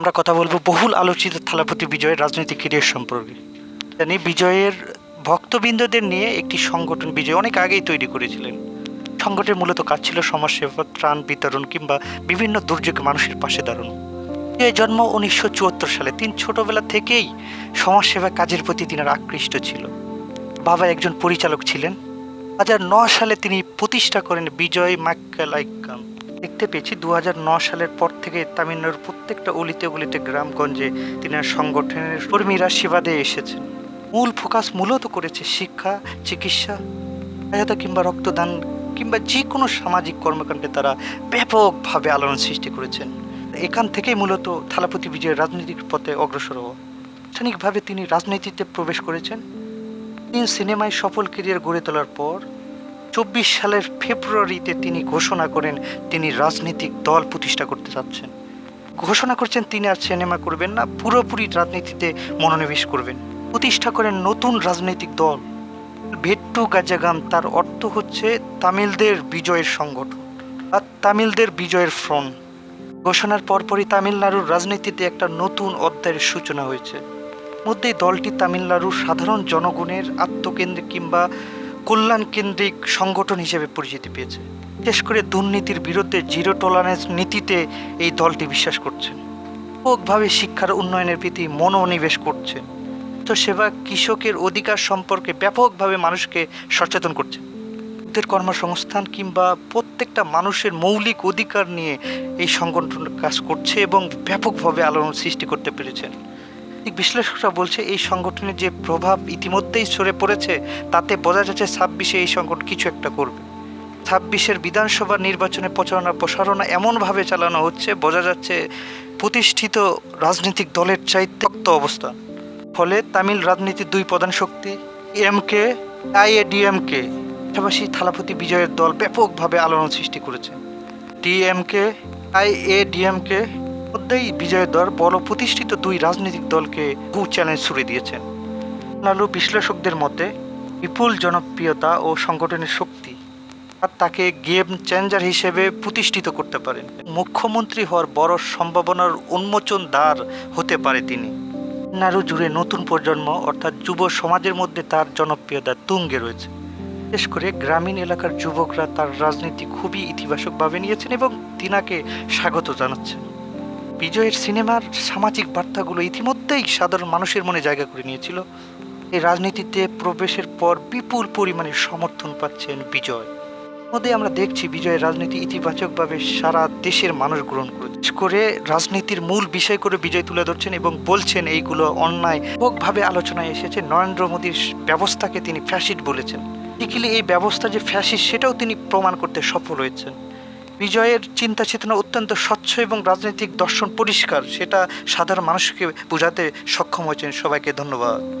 আমরা কথা বলব বহুল আলোচিত থালাপতি বিজয়ের রাজনৈতিক ক্যারিয়ার সম্পর্কে। জানি বিজয়ের ভক্তবৃন্দদের নিয়ে একটি সংগঠন বিজয় অনেক আগেই তৈরি করেছিলেন। সংগঠনের মূলত কাজ ছিল সমাজসেবা, ত্রাণ বিতরণ কিংবা বিভিন্ন দুর্যোগে মানুষের পাশে দাঁড়ানো। বিজয়ের জন্ম উনিশশো চুয়াত্তর সালে। তিন ছোটবেলা থেকেই সমাজসেবা কাজের প্রতি তিনি আকৃষ্ট ছিল। বাবা একজন পরিচালক ছিলেন। দু সালে তিনি প্রতিষ্ঠা করেন বিজয় মাক্কালাইকাম দেখতে পেয়েছি দু সালের পর থেকে তামিলনাড়ুর প্রত্যেকটা অলিতে গলিতে গ্রামগঞ্জে তিনি সংগঠনের কর্মীরা সেবাদে এসেছেন। মূল ফোকাস মূলত করেছে শিক্ষা, চিকিৎসা, সহায়তা কিংবা রক্তদান কিংবা যে কোনো সামাজিক কর্মকাণ্ডে তারা ব্যাপকভাবে আলোড়ন সৃষ্টি করেছেন। এখান থেকেই মূলত থালাপতি বিজয়ের রাজনৈতিক পথে অগ্রসর হওয়া। আনুষ্ঠানিকভাবে তিনি রাজনীতিতে প্রবেশ করেছেন। তিনি সিনেমায় সফল কেরিয়ার গড়ে তোলার পর চব্বিশ সালের ফেব্রুয়ারিতে তিনি ঘোষণা করেন, তিনি রাজনৈতিক দল প্রতিষ্ঠা করতে চাচ্ছেন। ঘোষণা করছেন, তিনি আর সিনেমা করবেন না, পুরোপুরি রাজনীতিতে মনোনিবেশ করবেন। প্রতিষ্ঠা করেন নতুন রাজনৈতিক দল। ভেট্টু গাজাগাম তার অর্থ হচ্ছে তামিলদের বিজয়ের সংগঠন আর তামিলদের বিজয়ের ফ্রন্ট। ঘোষণার পরপরই তামিলনাড়ুর রাজনীতিতে একটা নতুন অধ্যায়ের সূচনা হয়েছে। মধ্যেই দলটি তামিলনাড়ুর সাধারণ জনগণের আত্মকেন্দ্রিক কিংবা কল্যাণ কেন্দ্রিক সংগঠন হিসেবে পরিচিতি পেয়েছে। বিশেষ করে দুর্নীতির বিরুদ্ধে জিরো টলারেন্স নীতিতে এই দলটি বিশ্বাস করছে। ব্যাপকভাবে শিক্ষার উন্নয়নের প্রতি মনোনিবেশ করছে। তো সেবা কৃষকের অধিকার সম্পর্কে ব্যাপকভাবে মানুষকে সচেতন করছে। ওদের কর্মসংস্থান কিংবা প্রত্যেকটা মানুষের মৌলিক অধিকার নিয়ে এই সংগঠন কাজ করছে এবং ব্যাপকভাবে আলোড়ন সৃষ্টি করতে পেরেছেন বিশ্লেষকরা বলছে, এই সংগঠনের যে প্রভাব ইতিমধ্যেই সরে পড়েছে, তাতে বোঝা যাচ্ছে ছাব্বিশে এই সংগঠন কিছু একটা করবে। ছাব্বিশের বিধানসভা নির্বাচনে প্রচারণা প্রসারণা এমনভাবে চালানো হচ্ছে, বোঝা যাচ্ছে প্রতিষ্ঠিত রাজনৈতিক দলের চাইতে শক্ত অবস্থা ফলে তামিল রাজনীতির দুই প্রধান শক্তি, এমকে, আইএডিএমকে, পাশাপাশি থালাপতি বিজয়ের দল ব্যাপকভাবে আলোড়ন সৃষ্টি করেছে। ডিএমকে, আইএডিএমকে মধ্যেই বিজয়ের দল বড় প্রতিষ্ঠিত দুই রাজনৈতিক দলকে ভূ চ্যালেঞ্জ ছুড়ে দিয়েছেন। নালু বিশ্লেষকদের মতে, বিপুল জনপ্রিয়তা ও সংগঠনের শক্তি, আর তাকে গেম চেঞ্জার হিসেবে প্রতিষ্ঠিত করতে পারেন। মুখ্যমন্ত্রী হওয়ার বড় সম্ভাবনার উন্মোচন দ্বার হতে পারে তিনি। নাড়ু জুড়ে নতুন প্রজন্ম, অর্থাৎ যুব সমাজের মধ্যে তার জনপ্রিয়তা তুঙ্গে রয়েছে। বিশেষ করে গ্রামীণ এলাকার যুবকরা তার রাজনীতি খুবই ইতিবাচকভাবে নিয়েছেন এবং তিনাকে স্বাগত জানাচ্ছেন। বিজয়ের সিনেমার সামাজিক বার্তাগুলো ইতিমধ্যেই সাধারণ মানুষের মনে জায়গা করে নিয়েছিল। এই রাজনীতিতে প্রবেশের পর বিপুল পরিমাণে সমর্থন পাচ্ছেন বিজয়। মধ্যে আমরা দেখছি বিজয়ের রাজনীতি ইতিবাচকভাবে সারা দেশের মানুষ গ্রহণ করে করে রাজনীতির মূল বিষয় করে বিজয় তুলে ধরছেন এবং বলছেন এইগুলো অন্যায়। ব্যাপকভাবে আলোচনায় এসেছে, নরেন্দ্র মোদীর ব্যবস্থাকে তিনি ফ্যাসিড বলেছেন। ঠিকই এই ব্যবস্থা যে ফ্যাসিড সেটাও তিনি প্রমাণ করতে সফল হয়েছেন। বিজয়ের চিন্তা চেতনা অত্যন্ত স্বচ্ছ এবং রাজনৈতিক দর্শন পরিষ্কার, সেটা সাধারণ মানুষকে বোঝাতে সক্ষম হয়েছেন। সবাইকে ধন্যবাদ।